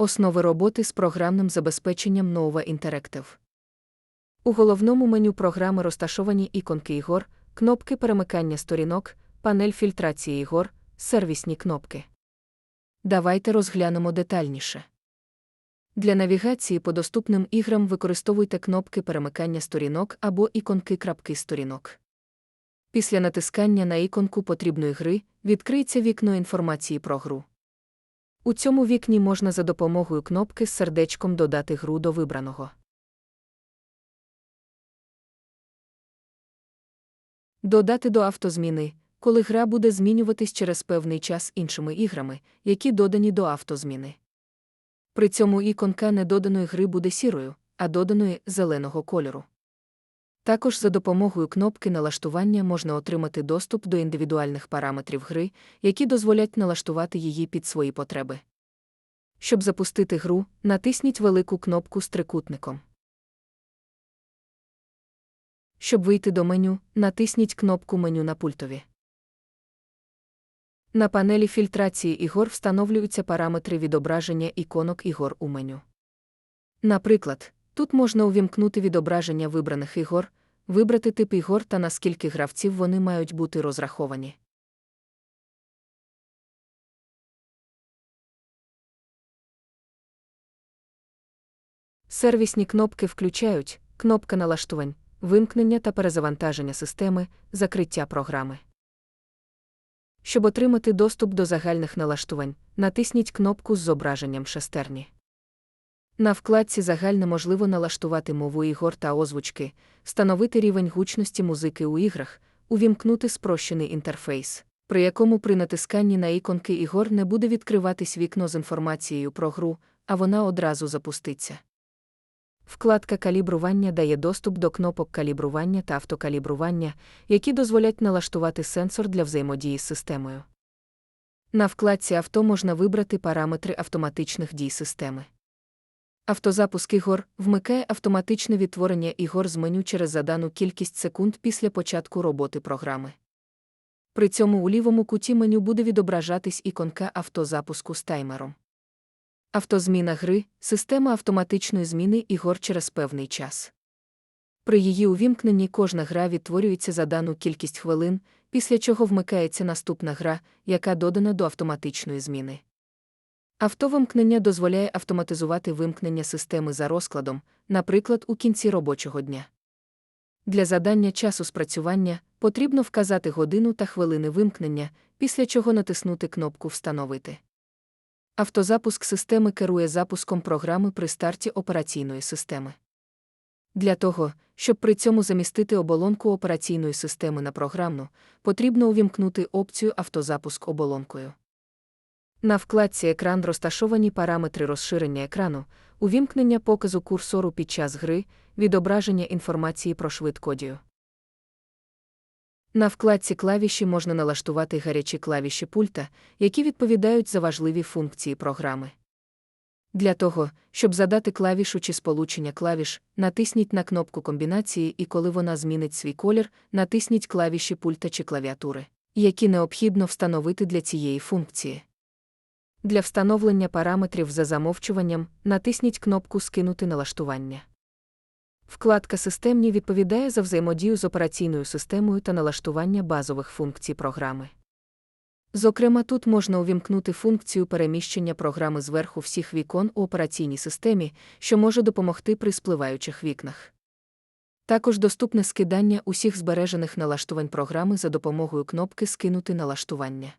Основи роботи з програмним забезпеченням Nova Interactive. У головному меню програми розташовані іконки ігор, кнопки перемикання сторінок, панель фільтрації ігор, сервісні кнопки. Давайте розглянемо детальніше. Для навігації по доступним іграм використовуйте кнопки перемикання сторінок або іконки крапки сторінок. Після натискання на іконку потрібної гри відкриється вікно інформації про гру. У цьому вікні можна за допомогою кнопки з сердечком додати гру до вибраного. Додати до автозміни, коли гра буде змінюватись через певний час іншими іграми, які додані до автозміни. При цьому іконка недоданої гри буде сірою, а доданої зеленого кольору. Також за допомогою кнопки налаштування можна отримати доступ до індивідуальних параметрів гри, які дозволять налаштувати її під свої потреби. Щоб запустити гру, натисніть велику кнопку з трикутником. Щоб вийти до меню, натисніть кнопку меню на пультові. На панелі фільтрації ігор встановлюються параметри відображення іконок ігор у меню. Наприклад, тут можна увімкнути відображення вибраних ігор, вибрати тип ігор та наскільки гравців вони мають бути розраховані. Сервісні кнопки включають кнопка налаштувань, вимкнення та перезавантаження системи, закриття програми. Щоб отримати доступ до загальних налаштувань, натисніть кнопку з зображенням шестерні. На вкладці Загальне можливо налаштувати мову ігор та озвучки, встановити рівень гучності музики у іграх, увімкнути спрощений інтерфейс, при якому при натисканні на іконки ігор не буде відкриватись вікно з інформацією про гру, а вона одразу запуститься. Вкладка калібрування дає доступ до кнопок калібрування та автокалібрування, які дозволять налаштувати сенсор для взаємодії з системою. На вкладці авто можна вибрати параметри автоматичних дій системи. Автозапуск ігор вмикає автоматичне відтворення ігор з меню через задану кількість секунд після початку роботи програми. При цьому у лівому куті меню буде відображатись іконка автозапуску з таймером. Автозміна гри система автоматичної зміни ігор через певний час. При її увімкненні кожна гра відтворюється за дану кількість хвилин, після чого вмикається наступна гра, яка додана до автоматичної зміни. Автовимкнення дозволяє автоматизувати вимкнення системи за розкладом, наприклад, у кінці робочого дня. Для задання часу спрацювання потрібно вказати годину та хвилини вимкнення, після чого натиснути кнопку Встановити. Автозапуск системи керує запуском програми при старті операційної системи. Для того, щоб при цьому замістити оболонку операційної системи на програмну, потрібно увімкнути опцію Автозапуск оболонкою. На вкладці Екран розташовані параметри розширення екрану, увімкнення показу курсору під час гри, відображення інформації про швидкодію. На вкладці клавіші можна налаштувати гарячі клавіші пульта, які відповідають за важливі функції програми. Для того, щоб задати клавішу чи сполучення клавіш, натисніть на кнопку комбінації і коли вона змінить свій колір, натисніть клавіші пульта чи клавіатури, які необхідно встановити для цієї функції. Для встановлення параметрів за замовчуванням натисніть кнопку Скинути налаштування. Вкладка Системні відповідає за взаємодію з операційною системою та налаштування базових функцій програми. Зокрема, тут можна увімкнути функцію переміщення програми зверху всіх вікон у операційній системі, що може допомогти при спливаючих вікнах. Також доступне скидання усіх збережених налаштувань програми за допомогою кнопки Скинути налаштування.